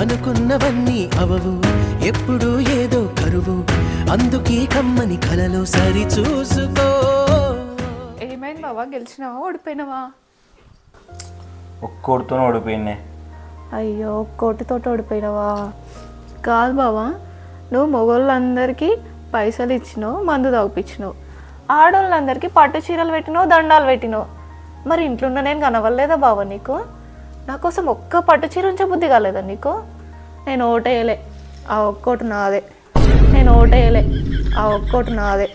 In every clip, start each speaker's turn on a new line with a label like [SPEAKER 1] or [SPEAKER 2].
[SPEAKER 1] అనుకున్నవన్నీ అవవు ఎప్పుడు ఏదో కరువు. అందుకే కమ్మని కలలో సరి చూసుకో
[SPEAKER 2] ఏమైంది బావా? గెలిచినావా? ఓడిపోయినావా?
[SPEAKER 3] ఒక్కోడితో ఓడిపోయింది.
[SPEAKER 2] అయ్యో కోటితో ఓడిపోయినావా? కాదు బావా నువ్వు మొగోళ్ళందరికీ పైసలు ఇచ్చినావు మందు తాగిపించినావు ఆడోళ్ళందరికీ పట్టు చీరలు పెట్టినావు దండాలు పెట్టినావు. మరి ఇంట్లో ఉన్న నేను కనవలేదా బావా నీకు? నా కోసం ఒక్క పట్టు చీర ఉంచే బుద్ధి కాలేదా నీకు? నేను ఓటేయలే. ఆ ఒక్కోటి నాదే. నేను ఓటేయలే. ఆ ఒక్కోటి నాదే.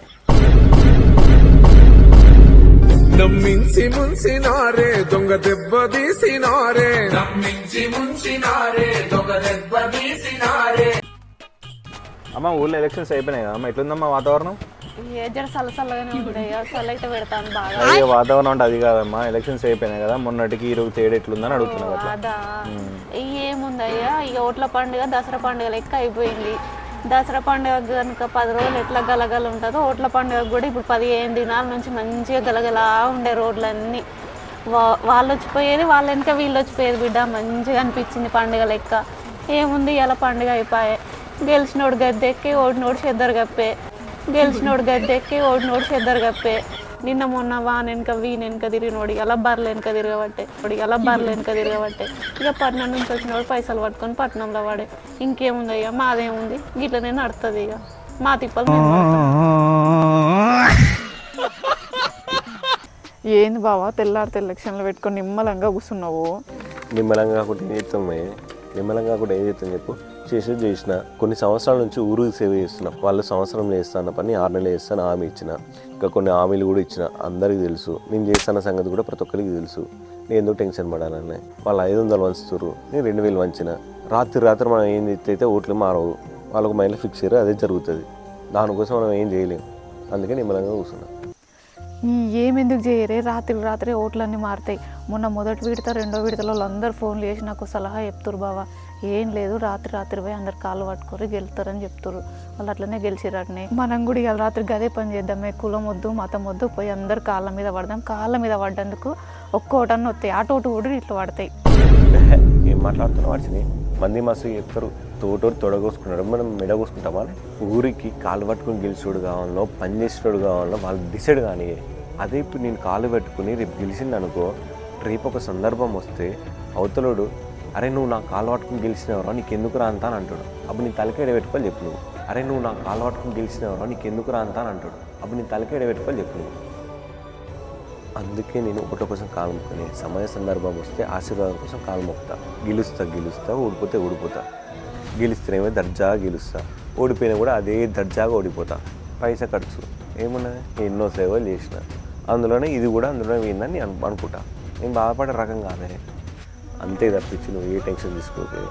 [SPEAKER 4] నమ్మించి ముంచినారే దొంగ దెబ్బ తీసినారే. నమ్మించి ముంచినారే దొంగ దెబ్బ తీసినారే.
[SPEAKER 3] అమ్మ ఊళ్ళో ఎలక్షన్స్ అయిపోయినాయి కదా అమ్మ. ఎట్లుందమ్మా వాతావరణం?
[SPEAKER 2] జర చల్లచల్లగానే ఉంటాయి అయితే పెడతాను బాగా.
[SPEAKER 3] అదే వాతావరణం అంటే అది కాదమ్మా. ఎలక్షన్స్ అయిపోయినాయి కదా. మొన్నటికి ఈరోజు తేడా ఎట్లుందని అడుగుతున్నా అట్లా.
[SPEAKER 2] అదా. ఏముందయ్యా? ఇక ఓట్ల పండుగ దసరా పండుగ లెక్క అయిపోయింది. దసరా పండుగ కనుక పది రోజులు ఎట్లా గలగల ఉంటుందో ఓట్ల పండుగ కూడా ఇప్పుడు పదిహేను దినాల నుంచి మంచిగా గలగలా ఉండే రోడ్లన్నీ. వా వాళ్ళు వచ్చిపోయేది వాళ్ళ వెనక వీళ్ళు వచ్చిపోయేది బిడ్డ. మంచిగా అనిపించింది పండుగ లెక్క. ఏముంది? ఇలా పండుగ అయిపోయాయి గెలిచినోడు గద్దెక్కి ఓడినోడు చెద్దరు కప్పే. గెలిచినోడు గద్దెక్కి ఓడినోడు చెద్దరు కప్పే నిన్న మొన్న వాన్ వెనక వీన్ వెనక తిరిగినోడు ఇలా బర్రెలు వెనక తిరగబట్టే. వాడు ఇలా బర్రెలు వెనక తిరగబట్టే. ఇక పట్నం నుంచి వచ్చినోడు పైసలు పట్టుకొని పట్నంలో వాడే ఇంకేముంది అయ్యా మాదేముంది? గిట్లనే నడుతుంది ఇక మా తిప్పలు. ఏంది బావా? తెల్లారితే ఎలక్షన్లు పెట్టుకొని నిమ్మలంగా కూర్చున్నావు.
[SPEAKER 5] నిమ్మలంగా కాకుండా ఏం చేస్తామే నిమ్మలంగా కూడా ఏం చేస్తాం చెప్పు. చేసేది చేసిన కొన్ని సంవత్సరాల నుంచి ఊరికి సేవ చేస్తున్నా వాళ్ళు సంవత్సరం చేస్తాన్న పని ఆరు నెలలు చేస్తాను హామీ ఇచ్చిన. ఇంకా కొన్ని హామీలు కూడా ఇచ్చిన అందరికీ తెలుసు. నేను చేస్తున్న సంగతి కూడా ప్రతి ఒక్కరికి తెలుసు. నేను ఎందుకు టెన్షన్ పడాలని వాళ్ళు ఐదు వందలు వంచుతారు నేను రెండు వేలు వంచిన రాత్రి రాత్రి మనం ఏం అయితే ఓట్లు మారవు. వాళ్ళకు మైండ్లో ఫిక్స్ అయ్యారు అదే జరుగుతుంది. దానికోసం మనం ఏం చేయలేం. అందుకే నిమ్మలంగా కూర్చున్నా.
[SPEAKER 2] ఏం ఎందుకు చేయరే? రాత్రి రాత్రి ఓట్లన్నీ మారుతాయి. మొన్న మొదటి విడత రెండో విడతలో వాళ్ళందరూ ఫోన్లు చేసి నాకు సలహా చెప్తురు బావా. ఏం లేదు రాత్రి రాత్రి పోయి అందరు కాళ్ళు పట్టుకొని గెలుతారని చెప్తారు వాళ్ళు అట్లనే గెలిచిరటనే మనం కూడా ఇవాళ రాత్రి గదే పని చేద్దామే కులం వద్దు మతం వద్దు పోయి అందరు కాళ్ళ మీద పడదాం. కాళ్ళ మీద పడ్డందుకు ఒక్కోటన్ను వస్తాయి. ఆటో కూడా ఇట్లా పడతాయి.
[SPEAKER 5] ఏం మాట్లాడుతున్నాం మంది మస్తు చెప్తారు తోటోడు తొడగోసుకున్నాడు మనం మెడగోసుకుంటామా ఊరికి కాలు పట్టుకుని గెలిచోడు కావాలనో పని చేసేటోడు కావాలనో వాళ్ళు డిసైడ్ కానీ అదే ఇప్పుడు నేను కాలు పెట్టుకుని రేపు గెలిచింది అనుకో రేపు ఒక సందర్భం వస్తే అవతలోడు అరే నువ్వు నా కాలు పట్టుకుని గెలిచినవరా? నీకు ఎందుకు రా అంతా అని అంటాడు. అప్పుడు నీ తలకేడ పెట్టుకోవాలి చెప్పు నువ్వు. అరే నువ్వు నా కాలు పట్టుకుని గెలిచినవరా? నీకు ఎందుకు రా అంతా అని అంటాడు. అప్పుడు నీ తలకేడ పెట్టుకోవాలి చెప్పు నువ్వు. అందుకే నేను ఒకటి కోసం కాలు మొక్కని సమయ సందర్భం వస్తే ఆశీర్వాదం కోసం కాలు మొక్కుతా. గెలుస్తా గెలుస్తా ఓడిపోతే ఓడిపోతా. గెలిస్తేనేమో దర్జాగా గెలుస్తా. ఓడిపోయినా కూడా అదే దర్జాగా ఓడిపోతా. పైసా ఖర్చు. ఏమున్నది? ఎన్నో సేవలు చేసిన. అందులోనే ఇది కూడా అందులోనే పోయిందని నేను అను- అనుకుంటా. నేను బాధపడే రకం కాదే. అంతే తప్పించి నువ్వు ఏ టెన్షన్ తీసుకోకే.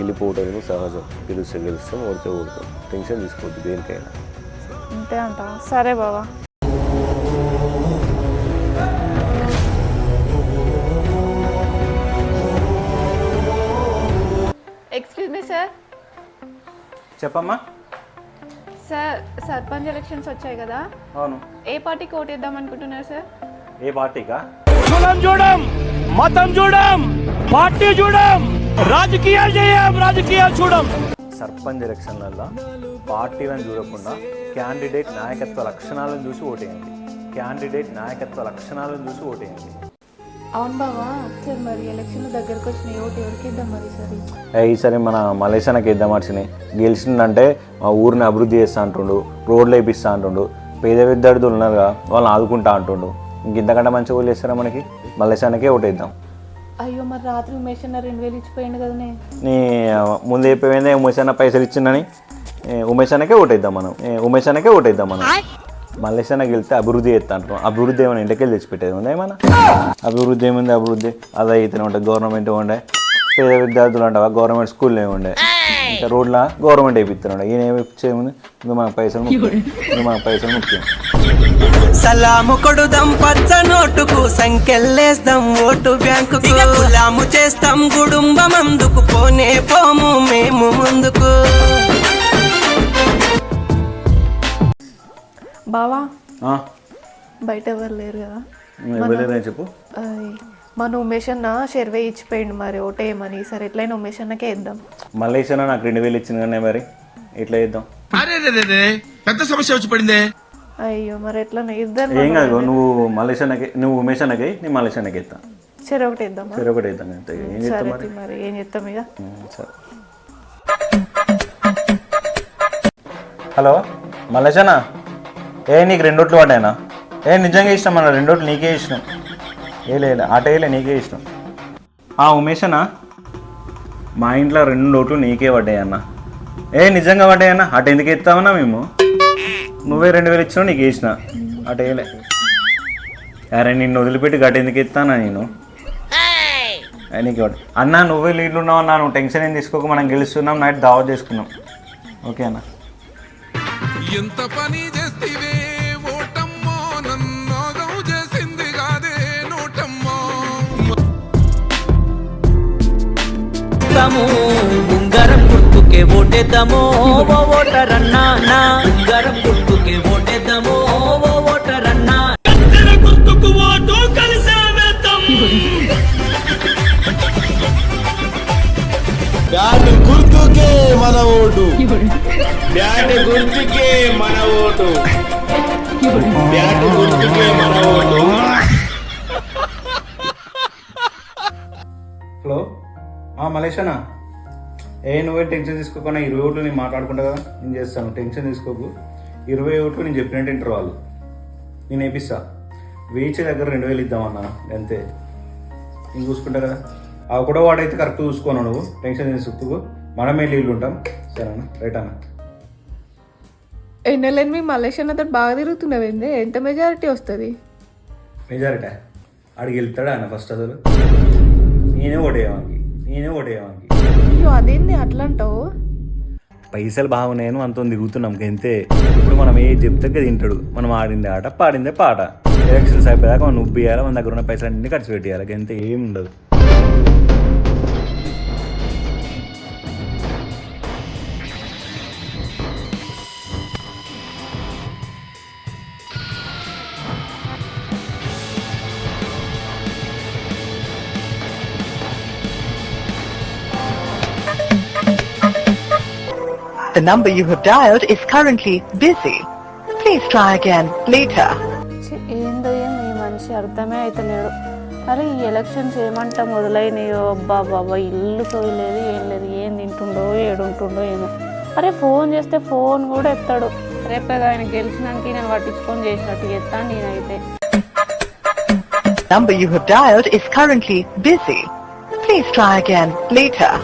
[SPEAKER 5] గెలిపోవటం సహజం. గెలిస్తే గెలుస్తాం ఓడితే ఓడుతాం. టెన్షన్ తీసుకోవద్దు దేనికైనా.
[SPEAKER 2] అంతే అంట. సరే బావా. ఎక్స్క్యూజ్ మీ సార్
[SPEAKER 3] చెప్పమ్మా.
[SPEAKER 2] సార్ సర్పంచ్ ఎలక్షన్స్ వచ్చాయి కదా.
[SPEAKER 3] అవును.
[SPEAKER 2] ఏ పార్టీకి ఓటేద్దాం అనుకుంటున్నారు సార్
[SPEAKER 3] ఏ పార్టీకా?
[SPEAKER 6] కులం చూడం మతం చూడం పార్టీ చూడం రాజకీయాలు చేయం రాజకీయాలు చూడం.
[SPEAKER 3] సర్పంచ్ ఎలక్షన్లలో పార్టీలను చూడకుండా క్యాండిడేట్ నాయకత్వ లక్షణాలను చూసి ఓటేయండి. క్యాండిడేట్ నాయకత్వ లక్షణాలను చూసి ఓటేయండి.
[SPEAKER 2] అవును బావా సార్ మరి ఎలక్షన్లు దగ్గరకు వచ్చినాయి ఓటు ఎవరికి ఇద్దాం మరి సరే?
[SPEAKER 3] ఈసారి మన మలేషియాకి ఇద్దాం వచ్చినాయి గెలిచిందంటే మా ఊరిని అభివృద్ధి చేస్తా అంటుండు రోడ్లు వేపిస్తా అంటుండు పేద విద్యార్థులు ఉన్నారుగా వాళ్ళని ఆదుకుంటా అంటుండు. ఇంతకంటే మంచిగా ఊళ్ళు చేస్తారా మనకి మలేషియానికే ఓటేద్దాం
[SPEAKER 2] అయ్యో మరి రాత్రి ఉమేష్ అన్న రెండు వేలు ఇచ్చిపోయింది కదనే.
[SPEAKER 3] నీ ముందు అయిపోయిందే ఉమేష్ అన్న పైసలు ఇచ్చిందని ఉమేష్ అన్నకే ఓటేద్దాం మనం. ఏ, ఉమేష్ అన్నకే ఓటేద్దాం మనం. మల్లేష్ అన్నకి వెళ్తే అభివృద్ధి చేస్తా అంటాం అభివృద్ధి ఏమైనా ఇంటికెళ్ళి తెచ్చిపెట్టేది ఉందా ఏమన్నా? అభివృద్ధి ఏముంది అభివృద్ధి? అదే అయితేనే ఉండే గవర్నమెంట్ ఉండే. పేద విద్యార్థులు అంటావా? గవర్నమెంట్ స్కూల్లో ఉండే. ఇంకా రోడ్ల గవర్నమెంట్ వేయిస్తున్నాడు ఈయన ఏమి ఇచ్చేముంది ఇంకా మనకు పైసలు ముఖ్యం. ఇంకా మనకు పైసలు ముఖ్యం.
[SPEAKER 1] సలాము కొడుదాం పచ్చ నోటుకు సంకెళ్ళేస్తాం ఓటు బ్యాంకుకు. గులాము చేస్తాం కుటుంబం అందుకు పోనే పోము మేము ముందుకు.
[SPEAKER 2] బావా
[SPEAKER 3] ఆ,
[SPEAKER 2] బయట ఎవరు లేరు కదా?
[SPEAKER 3] చెప్పు.
[SPEAKER 7] మన ఉమేష్ అన్న షెర్వే ఇచ్చిపోయిండు మరి ఓటేయమని సరే ఎట్లయినా ఉమేష్ అన్నకే ఇద్దాం
[SPEAKER 3] మల్లేశన నాకు రెండు వేలు ఇచ్చింది కానీ మరి. ఎట్లా చేద్దాం?
[SPEAKER 8] అరే. పెద్ద సమస్య వచ్చి పడిందే.
[SPEAKER 7] అయ్యో మరి ఎట్లన్నా ఇద్దరు
[SPEAKER 3] ఏం కాదు నువ్వు మల్లేశనకి నువ్వు ఉమేష్ అన్నకి నేను మల్లేశనకి ఇస్తా
[SPEAKER 7] సరే ఒకటి ఇద్దామా?
[SPEAKER 3] సరే ఒకటి ఇద్దాం ఏం చేస్తాం మరి?
[SPEAKER 7] ఏం చెప్తాం ఇక?
[SPEAKER 3] సరే. హలో మల్లేశనా ఏ నీకు రెండోట్లు పడ్డాయనా? ఏ నిజంగా ఇష్టం అన్న? రెండోట్లు నీకే ఇష్టం. ఏ లేదు ఆట వేయలే నీకే ఇష్టం. ఆ ఉమేషనా? మా ఇంట్లో రెండు ఓట్లు నీకే పడ్డాయి అన్న. ఏ నిజంగా పడ్డాయన్న అటు ఎందుకు ఎత్తామన్నా మేము? నువ్వే రెండు వేలు ఇచ్చినావు నీకు వేసిన. అటు వేయలే అరే నిన్ను వదిలిపెట్టి గట్ట ఎందుకు ఎత్తానా నేను? నీకు. అన్న నువ్వే లీడ్లు ఉన్నావు అన్న నువ్వు టెన్షన్ ఏం తీసుకోక మనం గెలుస్తున్నాం నైట్ దావా చేసుకున్నాం. ఓకే అన్న.
[SPEAKER 4] ఎంత పని చేస్తివే ఓటమ్మో నన్నోగం చేసింది కాదే నోటమ్మో.
[SPEAKER 1] దము ఉంగరం గుర్తుకే ఓటేద్దామో ఓ ఓటరన్నా
[SPEAKER 8] మన ఓటు. బ్యాట్ గుర్తుకే మన ఓటు. బ్యాట్ గుర్తుకే మన ఓటు.
[SPEAKER 3] హలో? మలేషనా ఏ నువ్వే టెన్షన్ తీసుకోకుండా ఇరవై ఓట్లు నేను మాట్లాడుకుంటా కదా? నేను చేస్తాను. టెన్షన్ తీసుకోకు. ఇరవై ఓట్లు నేను చెప్పినట్టు ఇంటర్ వాళ్ళు. నేను వేపిస్తా. వేచే దగ్గర రెండు వేలు ఇద్దామన్నా అంతే. నేను చూసుకుంటా కదా. అవి కూడా వాడైతే కరెక్ట్ చూసుకోను నువ్వు టెన్షన్ తీసుకోకు. మనమే నీళ్ళు ఉంటాం. సరేనా? రైట్ అన్న?
[SPEAKER 7] ఎన్నెలని మీ మలేష్ అన్నతో బాగా తిరుగుతున్నావేంది ఎంత మెజారిటీ వస్తుంది?
[SPEAKER 3] మెజారిటీ ఆడికి వెళ్తాడా ఆయన ఫస్ట్ అసలు? నేనే ఓటేయవానికి నేనే ఓటేయవానికి
[SPEAKER 7] అయ్యో అదేంది? అట్లా అంటావు
[SPEAKER 3] పైసలు బాగున్నాయను అంత తిరుగుతున్నాం అంతే ఇప్పుడు మనం ఏ చెప్తే తింటాడు. మనం ఆడిందే ఆట పాడిందే పాట. ఎలక్షన్స్ అయిపోయాక మనం ఉబ్బి వేయాలి మన దగ్గర ఉన్న పైసలు అన్ని ఖర్చు పెట్టేయాలి? అంతే ఏం ఉండదు
[SPEAKER 9] The number you have dialed is currently busy. Please try again later.
[SPEAKER 2] అరే ఈ ఎలక్షన్స్ ఏమంట మొదలైనాయో. అబ్బా బాబా ఇల్లు తోయలేదు ఏం లేదు ఏం తింటుండో ఏడుంటుండో ఏమో. అరే ఫోన్ చేస్తే ఫోన్ కూడా ఎత్తాడు. రేపే ఆయన గెలిచినాక నేను పట్టించుకొని చేసినట్టు ఎత్తాను నేనైతే.
[SPEAKER 9] Number you have dialled is currently busy please try again later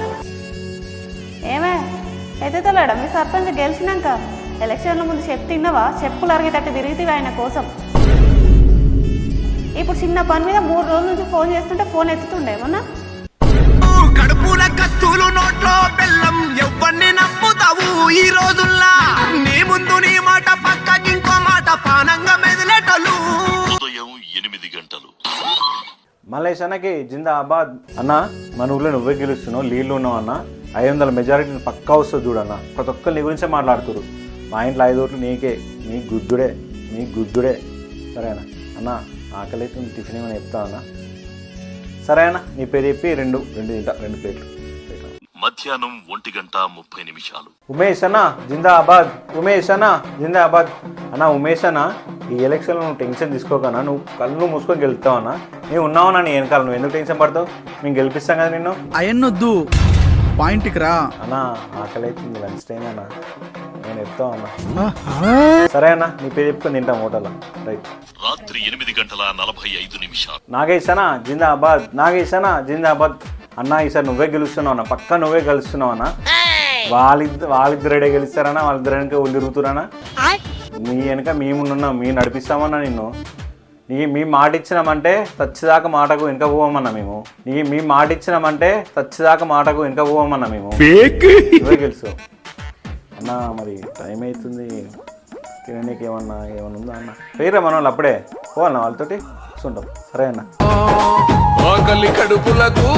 [SPEAKER 2] ఏమే ఎత్తుతలేడా మీ సర్పంచ్ గెలిచినాక ఎలక్షన్ల ముందు చెప్పు తిన్నవా? చెప్పులు అరిగేటట్టు తిరిగితే ఆయన కోసం? ఇప్పుడు చిన్న పని మీద మూడు రోజుల నుంచి ఫోన్ చేస్తుంటే ఫోన్ ఎత్తుతుండే మొన్న?
[SPEAKER 8] కడుపుల కత్తులు నోట్లో బెల్లం
[SPEAKER 3] మలేష్ అన్నకి జిందాబాద్. అన్న మన ఊళ్ళో నువ్వే గెలుస్తున్నావు నీళ్ళు ఉన్నావు అన్న. ఐదు వందల మెజారిటీ పక్కా వస్తుంది చూడన్న ప్రతి ఒక్కరు నీ గురించే మాట్లాడుతురు మా ఇంట్లో ఐదు ఓట్లు నీకే నీ గుద్దుడే నీ గుద్దుడే. సరే అన్న. ఆకలి అయితే టిఫిన్ ఏమైనా చెప్తా అన్న? సరే నీ పేరు చెప్పి రెండు రెండు తింటా రెండు ప్లేట్లు.
[SPEAKER 10] మధ్యాహ్నం ఒంటి గంట ముప్పై నిమిషాలు.
[SPEAKER 3] ఉమేష్ అన్న జిందాబాద్. ఉమేష్ అన్న జిందాబాద్. అన్న ఉమేష్ అన్న ఈ ఎలక్షన్లో నువ్వు టెన్షన్ తీసుకోకన్నా నువ్వు కళ్ళు మూసుకొని గెలుస్తావు అన్న నేను ఉన్నావన్నా నీ వెనకాల? నువ్వు ఎందుకు టెన్షన్ పడతావు? మేము గెలిపిస్తాం కదా నిన్ను.
[SPEAKER 8] అయన్నొద్దు. పాయింట్కి రా.
[SPEAKER 3] అన్న ఆకలి అవుతుంది లంచ్ టైం అన్న. నేను చెప్తావు అన్న. సరే అన్న నీ పేరు చెప్పుకొని తింటాం హోటల్లో. రైట్.
[SPEAKER 10] రాత్రి ఎనిమిది గంటల నలభై ఐదు నిమిషాలు.
[SPEAKER 3] నాగేష్ అన్న జిందాబాద్. నాగేష్ అన్న జిందాబాద్. అన్న ఈసారి నువ్వే గెలుస్తున్నావు అన్న. పక్క నువ్వే గెలుస్తున్నావు అన్న. వాళ్ళిద్దరు వాళ్ళిద్దరే గెలుస్తారన్నా వాళ్ళిద్దరు వెనక ఒళ్ళు తిరుగుతురానా మీ వెనక మేము ఉన్నాం మేము నడిపిస్తామన్నా నిన్ను. నీ మీ మాట ఇచ్చినామంటే చచ్చిదాకా మాటకు వెనక పోవమన్నా మేము. నీ మీ మాట ఇచ్చినామంటే చచ్చిదాకా మాటకు వెనక పోవమన్నా మేము నువ్వే గెలుసు అన్న మరి టైం అవుతుంది తిననీకి ఏమన్నా ఏమన్నా ఉందా అన్న? పేరా మన వాళ్ళు అప్పుడే. పోవాలన్నా వాళ్ళతోటి? కూర్చుంటాం సరే అన్న
[SPEAKER 4] ఆకలి కడుపులకు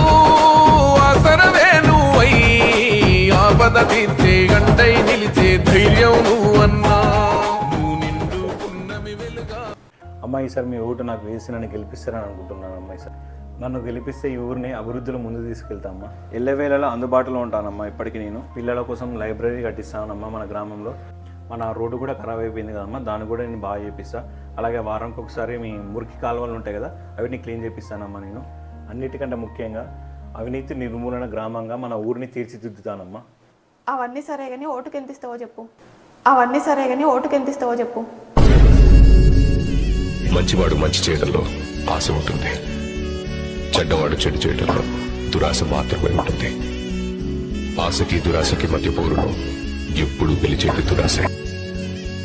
[SPEAKER 4] ఆసరవే నువ్వై. ఆపద తీర్చే గంటై నిలిచే ధైర్యం నువ్వు అన్నా.
[SPEAKER 3] అమ్మాయి సార్ మీ ఓటు నాకు వేసి నన్ను గెలిపిస్తారని అనుకుంటున్నాను అమ్మాయి సార్. నన్ను గెలిపిస్తే ఈ ఊరిని అభివృద్ధిలో ముందు తీసుకెళ్తామ్మా ఎల్లవేళలో అందుబాటులో ఉంటానమ్మా ఇప్పటికి నేను. పిల్లల కోసం లైబ్రరీ కట్టిస్తానమ్మా మన గ్రామంలో. మన రోడ్డు కూడా ఖరాబ్ అయిపోయింది కదమ్మా దాన్ని కూడా నేను బాగా చేపిస్తా. అలాగే వారానికి ఒకసారి మీ మురికి కాలువలు ఉంటాయి కదా అవిని క్లీన్ చేపిస్తానమ్మా నేను. అన్నిటికంటే ముఖ్యంగా అవినీతి నిర్మూలన గ్రామంగా మన ఊరిని తీర్చిదిద్దుతానమ్మా.
[SPEAKER 7] అవన్నీ సరే కానీ ఓటుకి ఎంత ఇస్తావో చెప్పు. అవన్నీ సరే కానీ ఓటుకి ఎంత ఇస్తావో చెప్పు.
[SPEAKER 11] మంచివాడు మంచి చేయడంలో ఆశ ఉంటుంది. చెడ్డవాడు చెడు చేయడంలో దురాశ మాత్రమే ఉంటుంది. ఆశకి దురాశకి మధ్య పోరులో ఎప్పుడు గెలిచేది దురాశే.